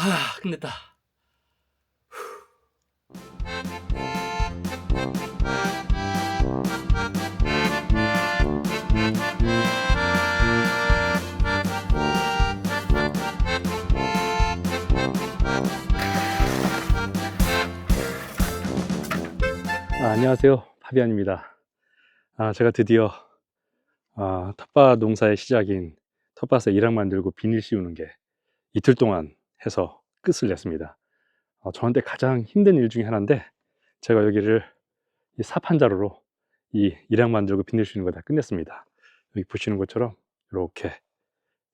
아, 끝냈다. 아, 안녕하세요. 파비안입니다. 아, 제가 드디어 아, 텃밭 농사의 시작인 텃밭에 일학 만들고 비닐 씌우는 게 이틀 동안 해서 끝을 냈습니다. 어, 저한테 가장 힘든 일 중에 하나인데 제가 여기를 이 사판자루로 이 일학 만들고 비닐 씌우는 거 다 끝냈습니다. 여기 보시는 것처럼 이렇게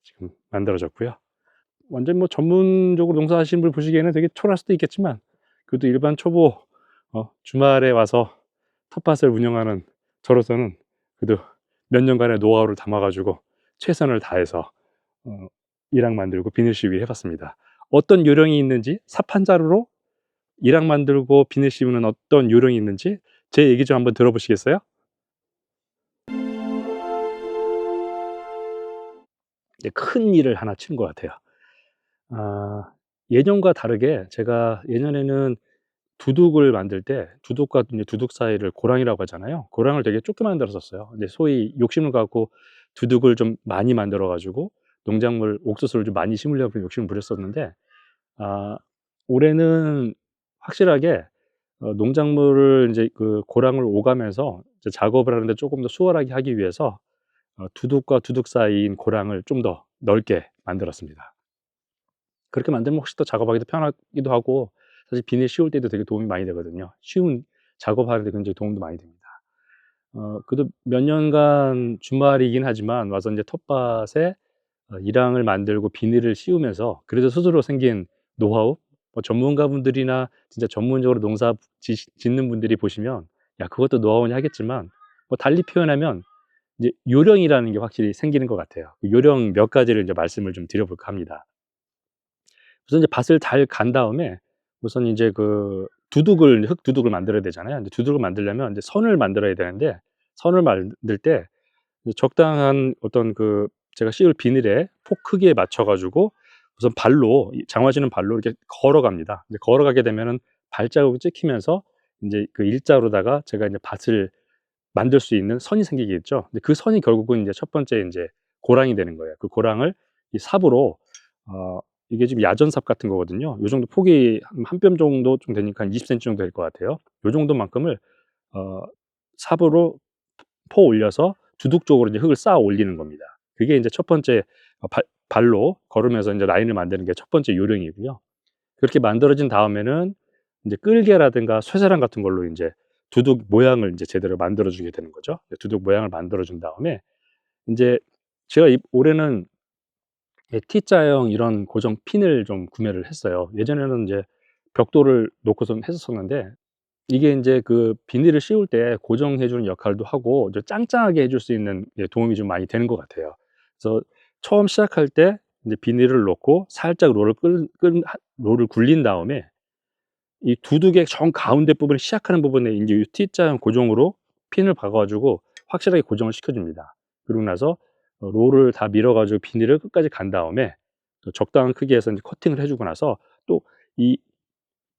지금 만들어졌고요. 완전 뭐 전문적으로 농사하시는 분 보시기에는 되게 초라할 수도 있겠지만 그래도 일반 초보 어, 주말에 와서 텃밭을 운영하는 저로서는 그래도 몇 년간의 노하우를 담아가지고 최선을 다해서 어, 일학 만들고 비닐 씌우기 해봤습니다. 어떤 요령이 있는지 사판자루로 일학 만들고 비닐 씌우는 어떤 요령이 있는지 제 얘기 좀 한번 들어보시겠어요? 이제 큰 일을 하나 치는 것 같아요. 아, 예전과 다르게 제가 예전에는 두둑을 만들 때 두둑과 두둑 사이를 고랑이라고 하잖아요. 고랑을 되게 좁게 만들었었어요. 근데 소위 욕심을 갖고 두둑을 좀 많이 만들어 가지고 농작물 옥수수를 좀 많이 심으려고 욕심을 부렸었는데 아, 올해는 확실하게 어, 농작물을 이제 그 고랑을 오가면서 이제 작업을 하는데 조금 더 수월하게 하기 위해서 어, 두둑과 두둑 사이인 고랑을 좀 더 넓게 만들었습니다. 그렇게 만들면 혹시 더 작업하기도 편하기도 하고 사실 비닐 씌울 때도 되게 도움이 많이 되거든요. 쉬운 작업하는데 굉장히 도움도 많이 됩니다. 어, 그래도 몇 년간 주말이긴 하지만 와서 이제 텃밭에 어, 일항을 만들고 비닐을 씌우면서 그래도 스스로 생긴 노하우, 뭐 전문가분들이나 진짜 전문적으로 농사 지- 짓는 분들이 보시면 야 그것도 노하우냐 하겠지만 뭐 달리 표현하면 이제 요령이라는 게 확실히 생기는 것 같아요. 그 요령 몇 가지를 이제 말씀을 좀 드려볼까 합니다. 우선 이제 밭을 잘 간 다음에 우선 이제 그 두둑을 흙 두둑을 만들어야 되잖아요. 근데 두둑을 만들려면 이제 선을 만들어야 되는데 선을 만들 때 이제 적당한 어떤 그 제가 씌울 비닐에 폭 크기에 맞춰 가지고 우선 발로 이 장화지는 발로 이렇게 걸어갑니다. 이제 걸어가게 되면은 발자국이 찍히면서 이제 그 일자로다가 제가 이제 밭을 만들 수 있는 선이 생기겠죠. 근데 그 선이 결국은 이제 첫 번째 이제 고랑이 되는 거예요. 그 고랑을 이 삽으로 어 이게 지금 야전삽 같은 거거든요. 요 정도 폭이 한 뼘 정도 좀 되니까 한 20cm 정도 될 것 같아요. 요 정도만큼을 어 삽으로 퍼 올려서 두둑 쪽으로 이제 흙을 쌓아 올리는 겁니다. 그게 이제 첫 번째 어 발 발로 걸으면서 이제 라인을 만드는 게 첫 번째 요령이고요. 그렇게 만들어진 다음에는 이제 끌개라든가 쇠사랑 같은 걸로 인제 두둑 모양을 인제 제대로 만들어 주게 되는 거죠. 두둑 모양을 만들어 준 다음에 인제 제가 이 올해는 예 T자형 이런 고정 핀을 좀 구매를 했어요. 예전에는 인제 벽돌을 놓고선 했었었는데 이게 인제 그 비닐을 씌울 때 고정해 주는 역할도 하고 이제 짱짱하게 해줄 수 있는 예 도움이 좀 많이 되는 것 같아요. 그래서 처음 시작할 때 이제 비닐을 놓고 살짝 롤을 끌끌하 롤을 굴린 다음에 이 두둑의 정 가운데 부분을 시작하는 부분에 인제 이 T자형 고정으로 핀을 박아 가지고 확실하게 고정을 시켜 줍니다. 그러고 나서 어 롤을 다 밀어 가지고 비닐을 끝까지 간 다음에 또 적당한 크기에서 인제 커팅을 해 주고 나서 또 이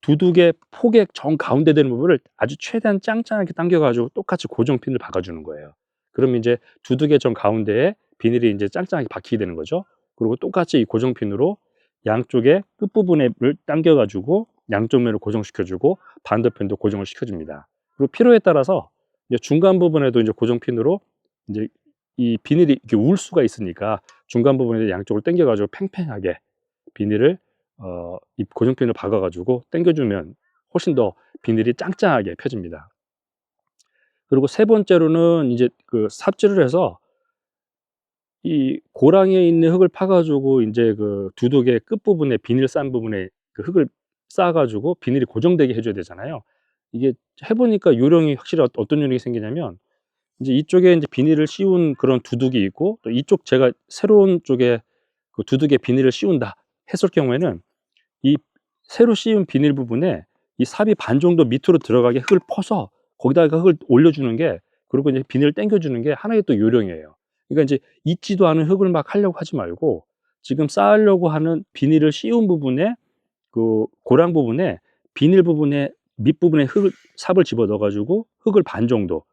두둑의 폭의 정 가운데 되는 부분을 아주 최대한 짱짱하게 당겨 가지고 똑같이 고정 핀을 박아 주는 거예요. 그러면 인제 두둑의 정 가운데에 비닐이 인제 짱짱하게 박히게 되는 거죠. 그리고 똑같이 이 고정 핀으로 양쪽의 끝부분에 를 당겨 가지고 양쪽 면을 고정시켜 주고 반대편도 고정을 시켜 줍니다. 그리고 필요에 따라서 이제 중간 부분에도 인제 고정 핀으로 인제 이 비닐이 이렇게 울 수가 있으니까 중간 부분에 양쪽을 당겨 가지고 팽팽하게 비닐을 어 이 고정 핀을 박아 가지고 당겨 주면 훨씬 더 비닐이 짱짱하게 펴집니다. 그리고 세 번째로는 이제 그 삽질을 해서 이 고랑에 있는 흙을 파 가지고 인제 그 두둑의 끝부분에 비닐 싼 부분에 그 흙을 쌓아 가지고 비닐이 고정되게 해 줘야 되잖아요. 이게 해 보니까 요령이 확실히 어 어떤 요령이 생기냐면 인제 이쪽에 인제 비닐을 씌운 그런 두둑이 있고 또 이쪽 제가 새로운 쪽에 그 두둑에 비닐을 씌운다 했을 경우에는 이 새로 씌운 비닐 부분에 이 삽이 반 정도 밑으로 들어가게 흙을 퍼서 거기다가 흙을 올려 주는 게 그리고 이제 비닐을 당겨 주는 게 하나의 또 요령이에요. 그러니까 인제 있지도 않은 흙을 막 하려고 하지 말고 지금 쌓으려고 하는 비닐을 씌운 부분에 그 고랑 부분에 비닐 부분에 밑부분에 흙을 삽을 집어 넣어 가지고 흙을 반 정도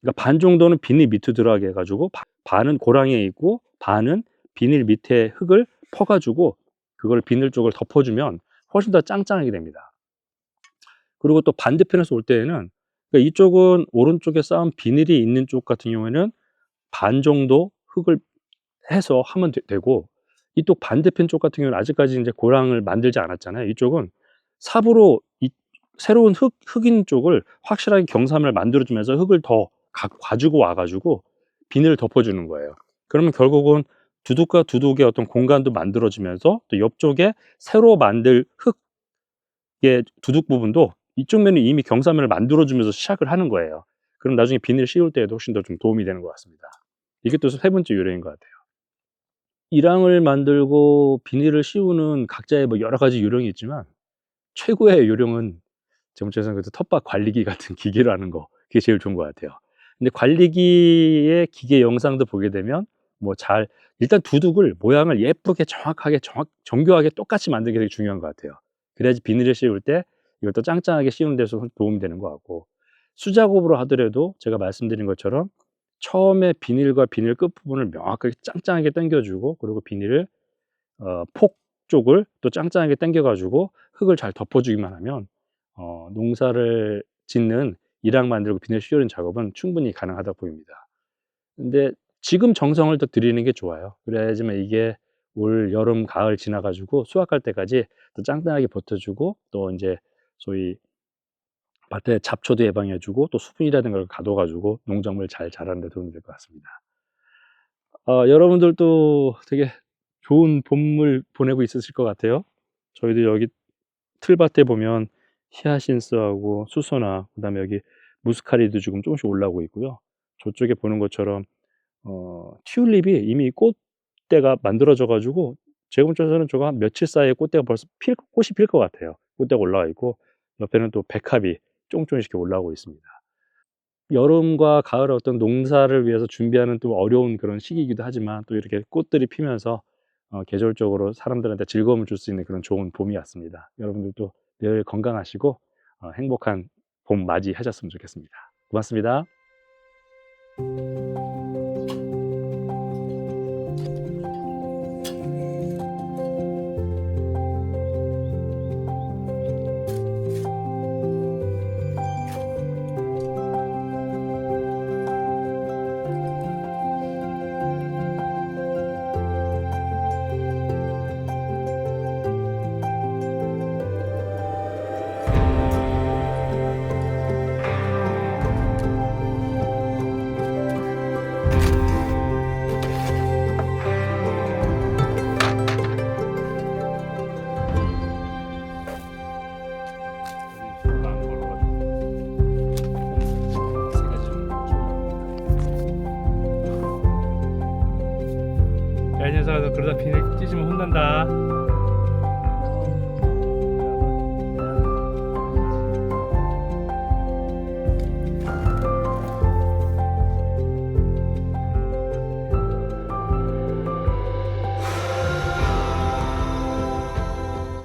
그러니까 반 정도는 비닐 밑으로 들어가게 해 가지고 바- 반은 고랑에 있고 반은 비닐 밑에 흙을 퍼 가지고 그걸 비닐 쪽을 덮어 주면 훨씬 더 짱짱하게 됩니다. 그리고 또 반대편에서 올 때에는 그러니까 이쪽은 오른쪽에 쌓은 비닐이 있는 쪽 같은 경우에는 반 정도 흙을 해서 하면 되, 고 이쪽 반대편 쪽 같은 경우는 아직까지 이제 고랑을 만들지 않았잖아요. 이쪽은 삽으로 이 새로운 흙, 흙인 쪽을 확실하게 경사면을 만들어주면서 흙을 더 가, 가지고 와가지고 비닐을 덮어주는 거예요. 그러면 결국은 두둑과 두둑의 어떤 공간도 만들어지면서 또 옆쪽에 새로 만들 흙의 두둑 부분도 이쪽 면에 이미 경사면을 만들어주면서 시작을 하는 거예요. 그럼 나중에 비닐 씌울 때에도 훨씬 더 좀 도움이 되는 것 같습니다. 이게 또 세 번째 요령인 것 같아요. 이랑을 만들고 비닐을 씌우는 각자의 뭐 여러 가지 요령이 있지만 최고의 요령은 제목처럼 그 텃밭 관리기 같은 기계로 하는 거 그게 제일 좋은 것 같아요. 근데 관리기의 기계 영상도 보게 되면 뭐 잘 일단 두둑을 모양을 예쁘게 정확하게 정확, 정교하게 똑같이 만드는 게 되게 중요한 것 같아요. 그래야지 비닐을 씌울 때또 짱짱하게 씌우는 데서 도움이 되는 것 같고 수작업으로 하더라도 제가 말씀드린 것처럼 처음에 비닐과 비닐 끝부분을 명확하게 짱짱하게 당겨주고 그리고 비닐을 어, 폭 쪽을 또 짱짱하게 당겨가지고 흙을 잘 덮어주기만 하면 어, 농사를 짓는 일학 만들고 비닐 씌우는 작업은 충분히 가능하다 보입니다. 근데 지금 정성을 더 들이는 게 좋아요. 그래야지만 이게 올 여름 가을 지나가지고 수확할 때까지 또 짱짱하게 버텨주고 또 이제 소위 밭에 잡초도 예방해주고 또 수분이라든 걸 가둬가지고 농작물 잘 자라는 데 도움이 될 것 같습니다. 어, 여러분들도 되게 좋은 봄을 보내고 있으실 것 같아요. 저희도 여기 틀밭에 보면 히아신스하고 수소나 그다음에 여기 무스카리도 지금 조금씩 올라오고 있고요. 저쪽에 보는 것처럼 어, 튤립이 이미 꽃대가 만들어져 가지고 본 쪽에서는 저거 한 며칠 사이에 꽃대가 벌써 필, 꽃이 필 것 같아요. 꽃대가 올라와 있고 옆에는 또 백합이 쫑쫑이 이렇게 올라오고 있습니다. 여름과 가을 어떤 농사를 위해서 준비하는 또 어려운 그런 시기이기도 하지만 또 이렇게 꽃들이 피면서 어, 계절적으로 사람들한테 즐거움을 줄 수 있는 그런 좋은 봄이 왔습니다. 여러분들도 늘 건강하시고 어, 행복한 봄 맞이하셨으면 좋겠습니다. 고맙습니다.